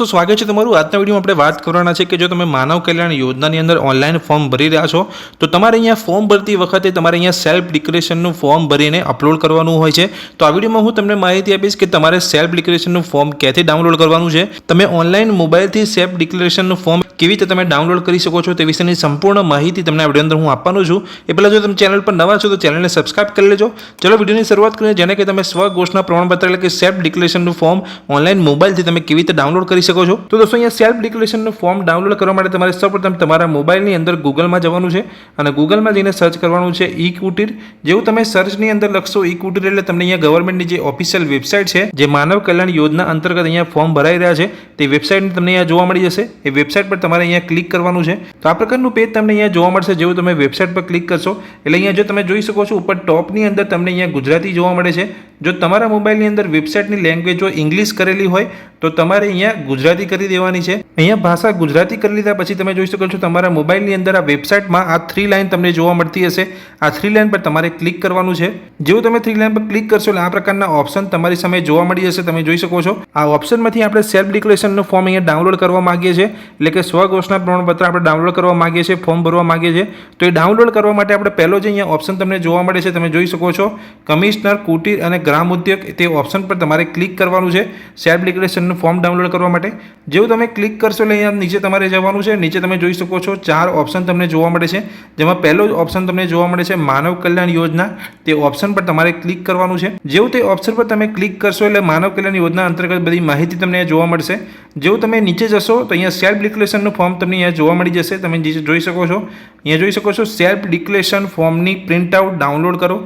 દોસ્તો, સ્વાગત છે તમારું. આજના વિડીયોમાં આપણે વાત કરવાના છે કે જો તમે માનવ કલ્યાણ યોજનાની અંદર ઓનલાઈન ફોર્મ ભરી રહ્યા છો, તો તમારે અહીંયા ફોર્મ ભરતી વખતે તમારે અહીંયા સેલ્ફ ડિક્લેરેશનનું ફોર્મ ભરીને અપલોડ કરવાનું હોય છે. તો આ વિડીયોમાં હું તમને માહિતી આપીશ કે તમારે સેલ્ફ ડિક્લેરેશનનું ફોર્મ ક્યાંથી ડાઉનલોડ કરવાનું છે, તમે ઓનલાઈન મોબાઈલથી સેલ્ફ ડિક્લેરેશનનું ફોર્મ કેવી રીતે તમે ડાઉનલોડ કરી શકો છો તે વિશેની સંપૂર્ણ માહિતી તમને આ વીડિયો અંદર હું આપવાનો છું. એ પહેલાં જો તમે ચેનલ પર નવા છો, તો ચેનલને સબસ્ક્રાઇબ કરી લેજો. ચલો, વિડીયોની શરૂઆત કરીએ. જેને કે તમે સ્વ ઘોષણા પ્રમાણપત્ર એટલે કે સેલ્ફ ડિક્લેરેશનનું ફોર્મ ઓનલાઈન મોબાઈલથી તમે કેવી રીતે ડાઉનલોડ કરી શકો છો? તો દોસ્તો, અહીંયા સેલ્ફ ડિક્લેરેશનનું ફોર્મ ડાઉનલોડ કરવા માટે તમારે સૌપ્રથમ તમારા મોબાઈલની અંદર ગૂગલમાં જવાનું છે અને ગૂગલમાં જઈને સર્ચ કરવાનું છે ઈ કુટીર જેવું તમે સર્ચની અંદર લખશો ઈ કુટીર એટલે તમને અહીંયા ગવર્મેન્ટની જે ઓફિશિયલ વેબસાઇટ છે, જે માનવ કલ્યાણ યોજના અંતર્ગત અહીંયા ફોર્મ ભરાઈ રહ્યા છે, તે વેબસાઇટ તમને અહીંયા જોવા મળી જશે. એ વેબસાઇટ પર તમારે અહીંયા ક્લિક કરવાનું છે. તો આ પ્રકારનું પેજ તમને અહીંયા જોવા મળશે, જેવું તમે વેબસાઇટ પર ક્લિક કરશો. એટલે અહીંયા જો તમે જોઈ શકો છો, ઉપર ટોપની અંદર તમને અહીંયા ગુજરાતી જોવા મળે છે. જો તમારા મોબાઈલની અંદર વેબસાઇટની લેંગ્વેજ જો ઇંગ્લિશ કરેલી હોય, તો તમારે અહીંયા ગુજરાતી કરી દેવાની છે. અહીંયા ભાષા ગુજરાતી કરી લીધા, પછી તમે જોઈ શકો છો તમારા મોબાઈલની અંદર આ વેબસાઇટમાં આ થ્રી લાઇન તમને જોવા મળતી હશે. આ થ્રી લાઇન પર તમારે ક્લિક કરવાનું છે. જેવું તમે થ્રી લાઇન પર ક્લિક કરશો એટલે આ પ્રકારના ઓપ્શન તમારી સામે જોવા મળી જશે, તમે જોઈ શકો છો. આ ઓપ્શનમાંથી આપણે સેલ્ફ ડિક્લેરેશનનું ફોર્મ અહીંયા ડાઉનલોડ કરવા માગીએ છીએ. એટલે કે સ્વઘોષણા પ્રમાણપત્ર આપણે ડાઉનલોડ કરવા માગીએ છીએ ફોર્મ ભરવા માગીએ છીએ. તો એ ડાઉનલોડ કરવા માટે આપણે પહેલો જે અહીંયા ઓપ્શન તમને જોવા મળે છે, તમે જોઈ શકો છો. કમિશનર, કુટીર અને ગ્રામ ઉદ્યોગ, તે ઓપ્શન પર તમારે ક્લિક કરવાનું છે. સેલ્ફ ડિક્લેરેશનનું ફોર્મ ડાઉનલોડ કરવા માટે. જેવું તમે ક્લિક કરશો એટલે અહીંયા નીચે તમારે જવાનું છે. નીચે તમે જોઈ શકો છો ચાર ઓપ્શન તમને જોવા મળે છે. જેમાં પહેલો જ ઓપ્શન તમને જોવા મળે છે માનવ કલ્યાણ યોજના. તે ઓપ્શન પર તમારે ક્લિક કરવાનું છે. જેવું તે ઓપ્શન પર તમે ક્લિક કરશો એટલે માનવ કલ્યાણ યોજના અંતર્ગત બધી માહિતી તમને જોવા મળશે. જેવું તમે નીચે જશો તો અહીંયા સેલ્ફ ડિક્લેરેશનનું ફોર્મ તમને અહીંયા જોવા મળી જશે. તમે જોઈ શકો છો. અહીંયા જોઈ શકો છો સેલ્ફ ડિક્લેરેશન ફોર્મની પ્રિન્ટ આઉટ ડાઉનલોડ કરો.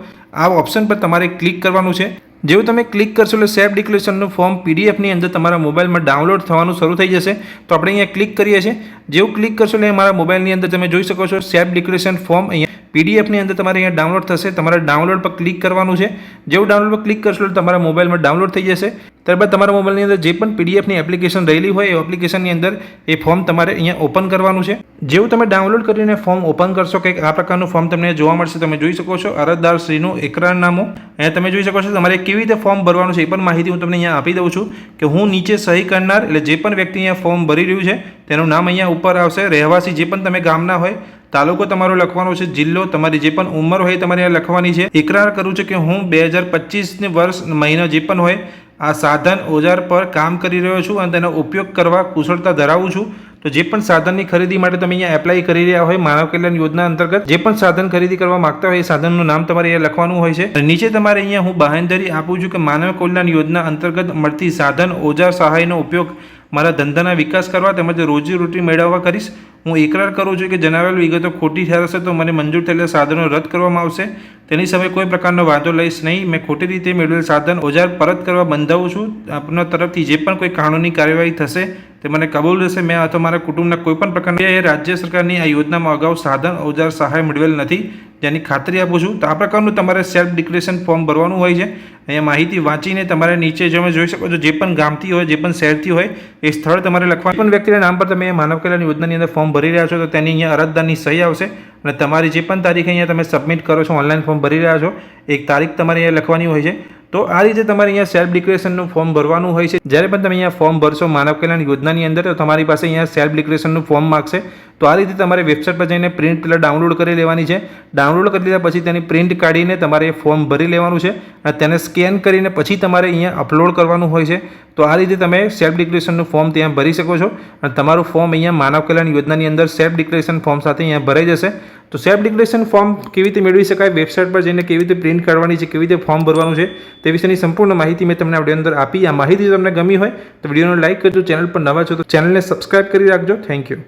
આ ઓપ્શન પર તમારે ક્લિક કરવાનું છે. જેવું તમે ક્લિક કરશો એટલે સેફ ડિક્લેરેશનનું ફોર્મ પીડીએફની અંદર તમારા મોબાઈલમાં ડાઉનલોડ થવાનું શરૂ થઈ જશે. તો આપણે અહીંયા ક્લિક કરીએ છીએ. જેવું ક્લિક કરશો એટલે મારા મોબાઈલની અંદર તમે જોઈ શકો છો સેફ ડિક્લેરેશન ફોર્મ અહીંયા પીડીએફની અંદર તમારે અહીંયા ડાઉનલોડ થશે. તમારે ડાઉનલોડ પર ક્લિક કરવાનું છે. જેવું ડાઉનલોડ પર ક્લિક કરશો એટલે તમારા મોબાઈલમાં ડાઉનલોડ થઈ જશે. ત્યારબાદ તમારા મોબાઈલની અંદર જે પણ પીડીએફની એપ્લિકેશન રહેલી હોય, એ એપ્લિકેશનની અંદર એ ફોર્મ તમારે અહીંયા ઓપન કરવાનું છે. જેવું તમે ડાઉનલોડ કરીને ફોર્મ ઓપન કરશો, કંઈક આ પ્રકારનું ફોર્મ તમને જોવા મળશે. તમે જોઈ શકો છો અરજદાર શ્રીનું એકરારનામું અહીંયા તમે જોઈ શકો છો તમારે કેવી રીતે ફોર્મ ભરવાનું છે એ પણ માહિતી હું તમને અહીંયા આપી દઉં છું કે હું નીચે સહી કરનાર એટલે જે પણ વ્યક્તિ અહીંયા ફોર્મ ભરી રહ્યું છે, તેનું નામ અહીંયા ઉપર આવશે. રહેવાસી જે પણ તમે ગામના હોય તાલુકો તમારો લખવાનો છે, જિલ્લો તમારી જે પણ ઉંમર હોય તમારે અહીંયા લખવાની છે. એકરાર કરું છું કે હું બે હજાર પચીસની વર્ષ મહિનો જે પણ હોય, આ સાધન ઓજાર પર કામ કરી રહ્યો છું અને તેનો ઉપયોગ કરવા કુશળતા ધરાવું છું. તો જે પણ સાધનની ખરીદી માટે તમે અહીંયા એપ્લાય કરી રહ્યા હોય, માનવ કલ્યાણ યોજના અંતર્ગત, જે પણ સાધન ખરીદી કરવા માંગતા હોય એ સાધનનું નામ તમારે અહીંયા લખવાનું હોય છે. નીચે તમારે અહીંયા હું બાહેંધરી આપું છું કે માનવ કલ્યાણ યોજના અંતર્ગત મળતી સાધન ઓજાર સહાયનો ઉપયોગ મારા ધંધાના વિકાસ કરવા તેમજ રોજીરોટી મેળવવા કરીશ. હું એકરાર કરું છું કે જણાવેલ વિગતો ખોટી ઠેરશે તો મને મંજૂર થયેલા સાધનો રદ કરવામાં આવશે. તેની સામે કોઈ પ્રકારનો વાંધો લઈશ નહીં. મેં ખોટી રીતે મેળવેલ સાધન ઓજાર પરત કરવા બંધાવું છું. આપના તરફથી જે પણ કોઈ કાનૂની કાર્યવાહી થશે તે મને કબૂલ રહેશે, મેં અથવા મારા કુટુંબના કોઈ પણ પ્રકારની એ રાજ્ય સરકારની આ યોજનામાં અગાઉ સાધન ઓજાર સહાય મેળવેલ નથી. જેની ખાતરી આપું છું, તો આ પ્રકારનું તમારે સેલ્ફ ડિક્લેરેશન ફોર્મ ભરવાનું હોય છે. અહીંયા માહિતી વાંચીને તમારે નીચે તમે જોઈ શકો છો, જે પણ ગામથી હોય, જે પણ શહેરથી હોય, એ સ્થળ તમારે લખવાનું. પણ વ્યક્તિના નામ પર તમે માનવ કલ્યાણ યોજનાની અંદર ફોર્મ ભરી રહ્યા છો, તો તેની અહીંયા અરજદારની સહી આવશે. અને તમારી જે પણ તારીખ અહીંયા તમે સબમિટ કરો છો ઓનલાઈન ફોર્મ ભરી રહ્યા છો, એક તારીખ તમારે અહીંયા લખવાની હોય છે. તો આ રીતે તમારે અહીંયા સેલ્ફ ડિક્લેરેશનનું ફોર્મ ભરવાનું હોય છે. જ્યારે પણ તમે અહીંયા ફોર્મ ભરશો, માનવ કલ્યાણ યોજનાની અંદર, તો તમારી પાસે અહીંયા સેલ્ફ ડિક્લેરેશનનું ફોર્મ માગશે. તો આ રીતે તમારે વેબસાઇટ પર જઈને પ્રિન્ટ પહેલાં ડાઉનલોડ કરી લેવાની છે. ડાઉનલોડ કરી લીધા પછી તેની પ્રિન્ટ કાઢીને તમારે ફોર્મ ભરી લેવાનું છે અને તેને સ્કેન કરીને પછી તમારે અહીંયા અપલોડ કરવાનું હોય છે. તો આ રીતે તમે સેલ્ફ ડિક્લેરેશનનું ફોર્મ ત્યાં ભરી શકો છો અને તમારું ફોર્મ અહીંયા માનવ કલ્યાણ યોજનાની અંદર સેલ્ફ ડિક્લેરેશન ફોર્મ સાથે અહીંયા ભરાઈ જશે. તો સેલ્ફ ડિક્લેરેશન ફોર્મ કેવી રીતે મેળવી શકાય? વેબસાઇટ પર જઈને કેવી રીતે પ્રિન્ટ કાઢવાની છે? કેવી રીતે ફોર્મ ભરવાનું છે? તે વિશેની સંપૂર્ણ માહિતી મેં તમને આ અંદર આપી. આ માહિતી તમને ગમી હોય તો વિડીયોને લાઇક કરજો, ચેનલ પર નવા છો તો ચેનલને સબસ્ક્રાઇબ કરી રાખજો. Thank you